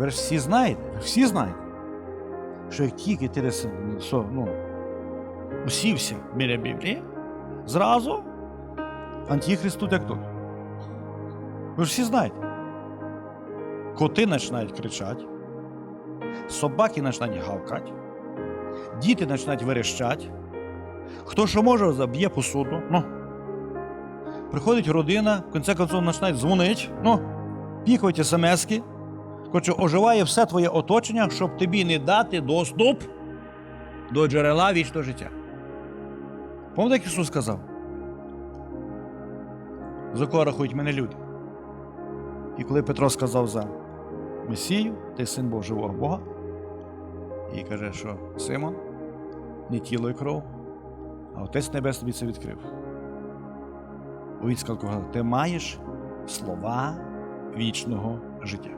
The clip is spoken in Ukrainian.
Ви ж всі знаєте, всі знаєте, що як тільки ти ну, усівся біля Біблії, зразу Антихрист тут як тут. Ви ж всі знаєте. Коти починають кричати, собаки починають гавкати, діти починають верещати, хто що може, заб'є посуду. Ну. Приходить родина, в кінці концов починають дзвонити, ну, пікають смски. Коротше, оживає все твоє оточення, щоб тобі не дати доступ до джерела вічного життя. Пам'ятаєте, як Ісус сказав? За мене люди? І коли Петро сказав за Месію, ти син Бог живого Бога, і каже, що Симон, не тіло і кров, а Отець Небес тобі це відкрив. Він сказав, ти маєш слова вічного життя.